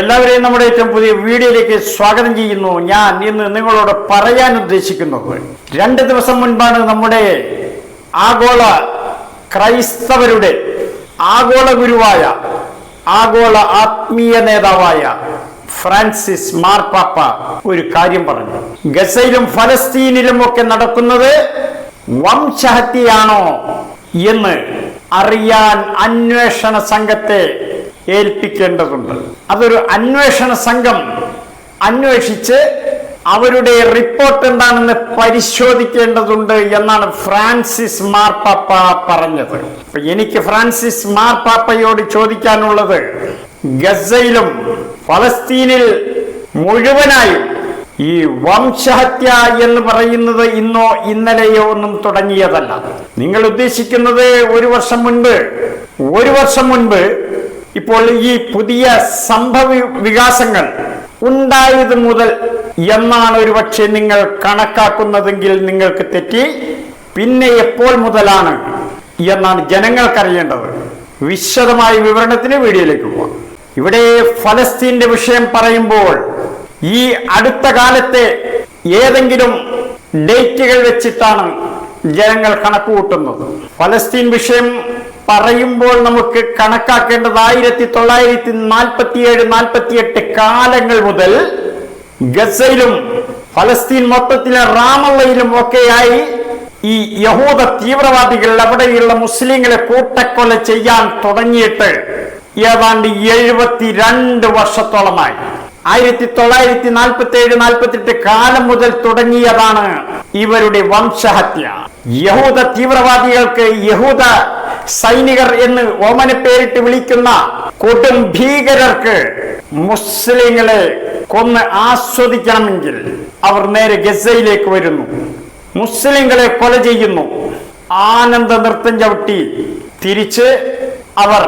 എല്ലാവരെയും നമ്മുടെ ഏറ്റവും പുതിയ വീഡിയോയിലേക്ക് സ്വാഗതം ചെയ്യുന്നു. ഞാൻ ഇന്ന് നിങ്ങളോട് പറയാൻ ഉദ്ദേശിക്കുന്നത് രണ്ട് ദിവസം മുൻപാണ് നമ്മുടെ ആഗോള ക്രൈസ്തവരുടെ ആഗോള ഗുരുവായ ആഗോള ആത്മീയ നേതാവായ ഫ്രാൻസിസ് മാർപ്പാപ്പ ഒരു കാര്യം പറഞ്ഞു. ഗസയിലും ഫലസ്തീനിലും ഒക്കെ നടക്കുന്നത് വംശഹത്യയാണോ എന്ന് അറിയാൻ അന്വേഷണ സംഘത്തെ ഏൽപ്പിക്കേണ്ടതുണ്ട്. അതൊരു അന്വേഷണ സംഘം അന്വേഷിച്ച് അവരുടെ റിപ്പോർട്ട് എന്താണെന്ന് പരിശോധിക്കേണ്ടതുണ്ട് എന്നാണ് ഫ്രാൻസിസ് മാർപ്പാപ്പ പറഞ്ഞത്. എനിക്ക് ഫ്രാൻസിസ് മാർപ്പാപ്പയോട് ചോദിക്കാനുള്ളത് ഗസയിലും ഫലസ്തീനിൽ മുഴുവനായും ഈ വംശഹത്യ എന്ന് പറയുന്നത് ഇന്നോ ഇന്നലെയോ ഒന്നും തുടങ്ങിയതല്ല. നിങ്ങൾ ഉദ്ദേശിക്കുന്നത് ഒരു വർഷം മുൻപ് ഒരു വർഷം മുൻപ് ഇപ്പോൾ ഈ പുതിയ സംഭവ വികാസങ്ങൾ ഉണ്ടായത് മുതൽ എന്നാണ് ഒരുപക്ഷെ നിങ്ങൾ കണക്കാക്കുന്നതെങ്കിൽ നിങ്ങൾക്ക് തെറ്റി. പിന്നെ എപ്പോൾ മുതലാണ് എന്നാണ് ജനങ്ങൾക്കറിയേണ്ടത്. വിശദമായ വിവരണത്തിന് വീഡിയോയിലേക്ക് പോകാം ഇവിടെ ഫലസ്തീന്റെ വിഷയം പറയുമ്പോൾ ഈ അടുത്ത കാലത്തെ ഏതെങ്കിലും ഡേറ്റുകൾ വെച്ചിട്ടാണ് ജനങ്ങൾ കണക്കുകൂട്ടുന്നത്. ഫലസ്തീൻ വിഷയം പറയുമ്പോൾ നമുക്ക് കണക്കാക്കേണ്ടത് ആയിരത്തി തൊള്ളായിരത്തി നാൽപ്പത്തിയേഴ് നാൽപ്പത്തിയെട്ട് കാലങ്ങൾ മുതൽ ഗസയിലും ഫലസ്തീൻ മൊത്തത്തിലെ റാമള്ളയിലും ഒക്കെയായി ഈ യഹൂദ തീവ്രവാദികൾ അവിടെയുള്ള മുസ്ലിങ്ങളെ കൂട്ടക്കൊല ചെയ്യാൻ തുടങ്ങിയിട്ട് ഏതാണ്ട് എഴുപത്തിരണ്ട് വർഷത്തോളമായി. ആയിരത്തി തൊള്ളായിരത്തി നാൽപ്പത്തി ഏഴ് നാൽപ്പത്തെട്ട് കാലം മുതൽ തുടങ്ങിയതാണ് ഇവരുടെ വംശഹത്യ. യഹൂദ തീവ്രവാദികൾക്ക് യഹൂദ സൈനികർ എന്ന് ഓമന പേരിട്ട് വിളിക്കുന്ന കൊടും ഭീകരർക്ക് മുസ്ലിങ്ങളെ കൊന്ന് ആസ്വദിക്കണമെങ്കിൽ അവർ നേരെ ഗസയിലേക്ക് വരുന്നു. മുസ്ലിങ്ങളെ കൊല ചെയ്യുന്നു. ആനന്ദ നൃത്തം ചവിട്ടി തിരിച്ച് അവർ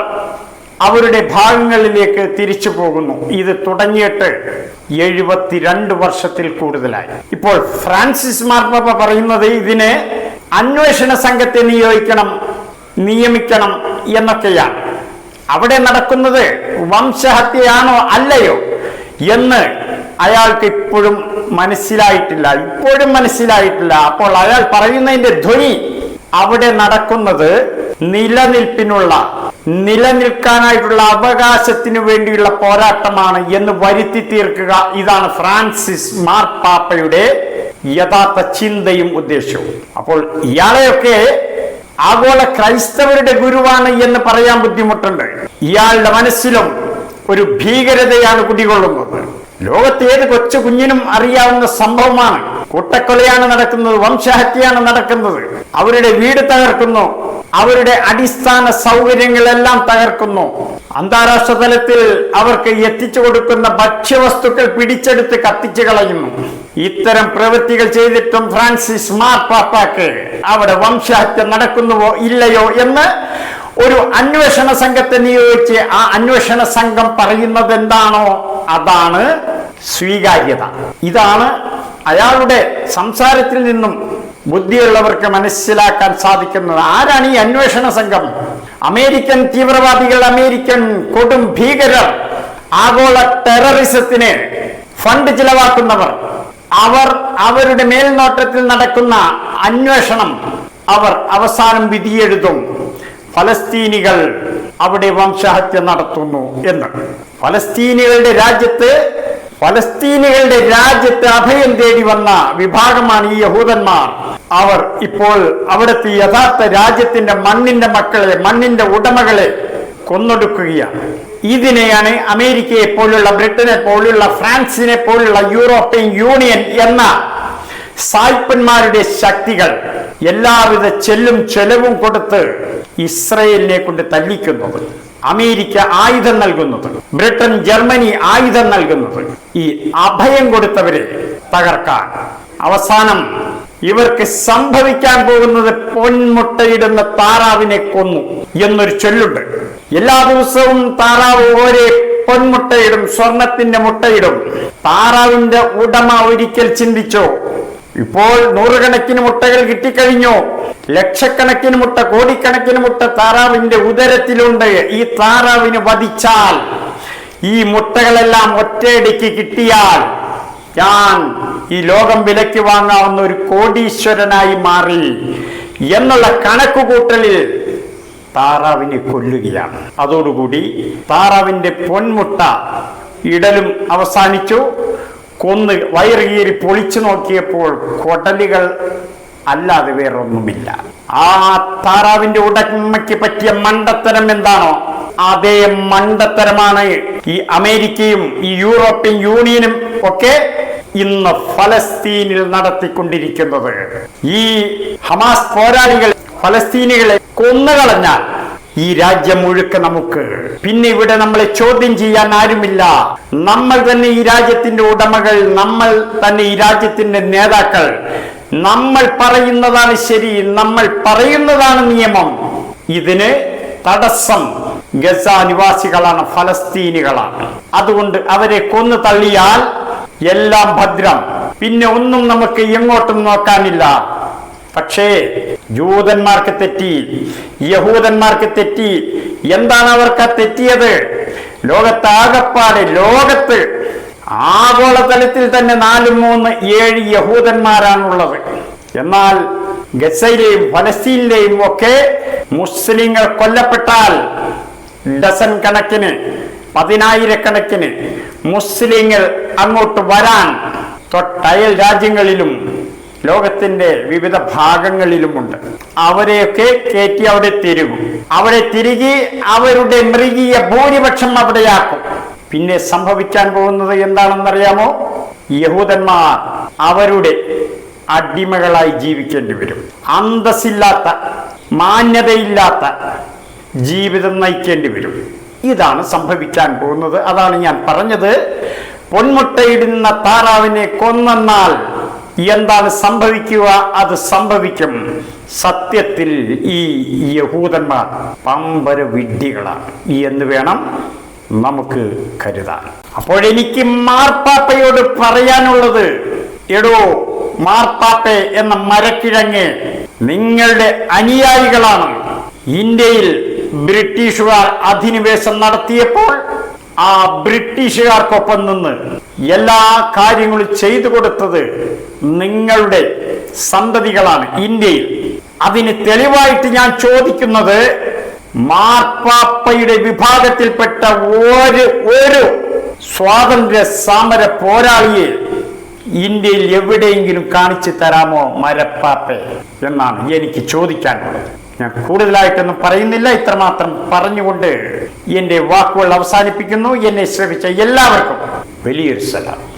അവരുടെ ഭാഗങ്ങളിലേക്ക് തിരിച്ചു പോകുന്നു. ഇത് തുടങ്ങിയിട്ട് എഴുപത്തിരണ്ട് വർഷത്തിൽ കൂടുതലായി. ഇപ്പോൾ ഫ്രാൻസിസ് മാർപ്പാപ്പ പറയുന്നത് ഇതിന് അന്വേഷണ സംഘത്തെ നിയോഗിക്കണം. നിയമിക്കണം എന്നൊക്കെയാണ്. അവിടെ നടക്കുന്നത് വംശഹത്യയാണോ അല്ലയോ എന്ന് അയാൾക്ക് ഇപ്പോഴും മനസ്സിലായിട്ടില്ല. ഇപ്പോഴും മനസ്സിലായിട്ടില്ല. അപ്പോൾ അയാൾ പറയുന്നതിന്റെ ധ്വനി അവിടെ നടക്കുന്നത് നിലനിൽപ്പിനുള്ള നിലനിൽക്കാനായിട്ടുള്ള അവകാശത്തിനു വേണ്ടിയുള്ള പോരാട്ടമാണ് എന്ന് വരുത്തി തീർക്കുക. ഇതാണ് ഫ്രാൻസിസ് മാർപ്പാപ്പയുടെ യഥാർത്ഥ ചിന്തയും ഉദ്ദേശവും. അപ്പോൾ ഇയാളെയൊക്കെ ആഗോള ക്രൈസ്തവരുടെ ഗുരുവാണ് എന്ന് പറയാൻ ബുദ്ധിമുട്ടുണ്ട്. ഇയാളുടെ മനസ്സിലും ഒരു ഭീകരതയാണ് കുടികൊള്ളുന്നത്. ലോകത്തെ ഏത് കൊച്ചു കുഞ്ഞിനും അറിയാവുന്ന സംഭവമാണ്. കൂട്ടക്കൊലയാണ് നടക്കുന്നത് വംശഹത്യയാണ് നടക്കുന്നത്. അവരുടെ വീട് തകർക്കുന്നു. അവരുടെ അടിസ്ഥാന സൗകര്യങ്ങളെല്ലാം തകർക്കുന്നു. അന്താരാഷ്ട്ര തലത്തിൽ അവർക്ക് എത്തിച്ചു കൊടുക്കുന്ന ഭക്ഷ്യവസ്തുക്കൾ പിടിച്ചെടുത്ത് കത്തിച്ചു കളയുന്നു. ഇത്തരം പ്രവൃത്തികൾ ചെയ്തിട്ടും ഫ്രാൻസിസ് മാർപ്പാപ്പാക്ക് അവിടെ വംശഹത്യ നടക്കുന്നുവോ ഇല്ലയോ എന്ന് ഒരു അന്വേഷണ സംഘത്തെ നിയോഗിച്ച് ആ അന്വേഷണ സംഘം പറയുന്നത് എന്താണോ അതാണ് സ്വീകാര്യത. ഇതാണ് അയാളുടെ സംസാരത്തിൽ നിന്നും ബുദ്ധിയുള്ളവർക്ക് മനസ്സിലാക്കാൻ സാധിക്കുന്നത്. ആരാണ് ഈ അന്വേഷണ സംഘം? അമേരിക്കൻ തീവ്രവാദികൾ അമേരിക്കൻ കൊടും ഭീകരർ ആഗോള ടെററിസത്തിന് ഫണ്ട് ചിലവാക്കുന്നവർ. അവർ അവരുടെ മേൽനോട്ടത്തിൽ നടക്കുന്ന അന്വേഷണം അവർ അവസാനം വിധിയെഴുതും. ഫലസ്തീനികൾ അവിടെ വംശഹത്യ നടത്തുന്നു എന്ന്. ഫലസ്തീനികളുടെ രാജ്യത്ത് ഫലസ്തീനികളുടെ രാജ്യത്ത് അഭയം തേടി വന്ന വിഭാഗമാണ് ഈ യഹൂദന്മാർ. അവർ ഇപ്പോൾ അവിടുത്തെ യഥാർത്ഥ രാജ്യത്തിന്റെ മണ്ണിന്റെ മക്കളെ മണ്ണിന്റെ ഉടമകളെ കൊന്നൊടുക്കുകയാണ്. ഇതിനെയാണ് അമേരിക്കയെ പോലുള്ള ബ്രിട്ടനെ പോലുള്ള ഫ്രാൻസിനെ പോലുള്ള യൂറോപ്യൻ യൂണിയൻ എന്ന സായ്പന്മാരുടെ ശക്തികൾ എല്ലാവിധ ചെല്ലും ചെലവും കൊടുത്ത് ഇസ്രയേലിനെ കൊണ്ട് തല്ലിക്കുന്നത് അമേരിക്ക ആയുധം നൽകുന്നത് ബ്രിട്ടൻ ജർമ്മനി ആയുധം നൽകുന്നത്. ഈ അഭയം കൊടുത്തവരെ തകർക്കാൻ. അവസാനം ഇവർക്ക് സംഭവിക്കാൻ പോകുന്നത് പൊന്മുട്ടയിടുന്ന താറാവിനെ കൊന്നു എന്നൊരു ചൊല്ലുണ്ട്. എല്ലാ ദിവസവും താറാവ് ഒരേ പൊന്മുട്ടയിടും സ്വർണത്തിന്റെ മുട്ടയിടും. താറാവിന്റെ ഉടമ ഒരിക്കൽ ചിന്തിച്ചോ? ഇപ്പോൾ നൂറുകണക്കിന് മുട്ടകൾ കിട്ടിക്കഴിഞ്ഞു? ലക്ഷക്കണക്കിന് മുട്ട കോടിക്കണക്കിന് മുട്ട താറാവിന്റെ ഉദരത്തിലുണ്ട്. ഈ താറാവിന് വധിച്ചാൽ ഈ മുട്ടകളെല്ലാം ഒറ്റയടിക്ക് കിട്ടിയാൽ ഞാൻ ഈ ലോകം വിലയ്ക്ക് വാങ്ങാവുന്ന ഒരു കോടീശ്വരനായി മാറി എന്നുള്ള കണക്കുകൂട്ടലിൽ താറാവിനെ കൊല്ലുകയാണ്. അതോടുകൂടി താറാവിന്റെ പൊന്മുട്ട ഇടലും അവസാനിച്ചു. കൊന്ന് വയറുകീറി പൊളിച്ചു നോക്കിയപ്പോൾ കൊടലുകൾ അല്ലാതെ വേറൊന്നുമില്ല. ആ താറാവിന്റെ ഉടമയ്ക്ക് പറ്റിയ മണ്ടത്തരം എന്താണോ അതേ മണ്ടത്തരമാണ് ഈ അമേരിക്കയും ഈ യൂറോപ്യൻ യൂണിയനും ഒക്കെ ഇന്ന് ഫലസ്തീനിൽ നടത്തിക്കൊണ്ടിരിക്കുന്നത്. ഈ ഹമാസ് പോരാളികൾ ഫലസ്തീനികളെ കൊന്നുകളഞ്ഞാൽ ഈ രാജ്യം മുഴുക്ക നമുക്ക്. പിന്നെ ഇവിടെ നമ്മളെ ചോദ്യം ചെയ്യാൻ ആരുമില്ല. നമ്മൾ തന്നെ ഈ രാജ്യത്തിന്റെ ഉടമകൾ നമ്മൾ തന്നെ ഈ രാജ്യത്തിന്റെ നേതാക്കൾ. നമ്മൾ പറയുന്നതാണ് ശരി നമ്മൾ പറയുന്നതാണ് നിയമം. ഇതിന് തടസ്സം ഗസ നിവാസികളാണ് ഫലസ്തീനികളാണ്. അതുകൊണ്ട് അവരെ കൊന്നു തള്ളിയാൽ എല്ലാം ഭദ്രം. പിന്നെ ഒന്നും നമുക്ക് എങ്ങോട്ടും നോക്കാനില്ല. പക്ഷേ ജൂതന്മാർക്ക് തെറ്റി യഹൂദന്മാർക്ക് തെറ്റി. എന്താണ് അവർക്ക് തെറ്റിയത്? ലോകത്താകപ്പാട് ലോകത്ത് ആഗോളതലത്തിൽ തന്നെ നാല് മൂന്ന് ഏഴ് യഹൂദന്മാരാണുള്ളത്. എന്നാൽ ഗസയിലെയും ഫലസ്തീനിലെയും ഒക്കെ മുസ്ലിങ്ങൾ കൊല്ലപ്പെട്ടാൽ ഡസൻ കണക്കിന് പതിനായിരക്കണക്കിന് മുസ്ലിങ്ങൾ അങ്ങോട്ട് വരാൻ തൊട്ടയൽ രാജ്യങ്ങളിലും ലോകത്തിന്റെ വിവിധ ഭാഗങ്ങളിലുമുണ്ട്. അവരെയൊക്കെ കയറ്റി അവിടെ തിരുകും. അവിടെ തിരികെ അവരുടെ മൃഗീയ ഭൂരിപക്ഷം അവിടെയാക്കും. പിന്നെ സംഭവിക്കാൻ പോകുന്നത് എന്താണെന്നറിയാമോ? യഹൂദന്മാർ അവരുടെ അടിമകളായി ജീവിക്കേണ്ടി വരും. അന്തസ്സില്ലാത്ത മാന്യതയില്ലാത്ത ജീവിതം നയിക്കേണ്ടി വരും. ഇതാണ് സംഭവിക്കാൻ പോകുന്നത്. അതാണ് ഞാൻ പറഞ്ഞത്. പൊന്മുട്ടയിടുന്ന താറാവിനെ കൊന്നെന്നാൽ എന്താണ് സംഭവിക്കുക? അത് സംഭവിക്കും. സത്യത്തിൽ ഈ യഹൂദന്മാർ പമ്പര വിഡ്ഢികളാണ്. എന്ന് വേണം നമുക്ക് കരുതാൻ. അപ്പോഴെനിക്ക് മാർപ്പാപ്പയോട് പറയാനുള്ളത് എടോ മാർപ്പാപ്പെ എന്ന മരക്കിഴങ്ങ് നിങ്ങളുടെ അനുയായികളാണ്. ഇന്ത്യയിൽ ബ്രിട്ടീഷുകാർ അധിനിവേശം നടത്തിയപ്പോൾ ആ ബ്രിട്ടീഷുകാർക്കൊപ്പം നിന്ന് എല്ലാ കാര്യങ്ങളും ചെയ്തു കൊടുത്തത് നിങ്ങളുടെ സന്തതികളാണ്. ഇന്ത്യയിൽ അതിന് തെളിവായിട്ട് ഞാൻ ചോദിക്കുന്നത് മാർപ്പാപ്പയുടെ വിഭാഗത്തിൽപ്പെട്ട ഒരു ഒരു സ്വാതന്ത്ര്യ സമര പോരാളിയെ ഇന്ത്യയിൽ എവിടെയെങ്കിലും കാണിച്ചു തരാമോ മരപ്പാപ്പ? എന്നാണ് എനിക്ക് ചോദിക്കാനുള്ളത്. ഞാൻ കൂടുതലായിട്ടൊന്നും പറയുന്നില്ല. ഇത്രമാത്രം പറഞ്ഞുകൊണ്ട് എന്റെ വാക്കുകൾ അവസാനിപ്പിക്കുന്നു. എന്നെ ശ്രമിച്ച എല്ലാവർക്കും വലിയൊരു സലാം.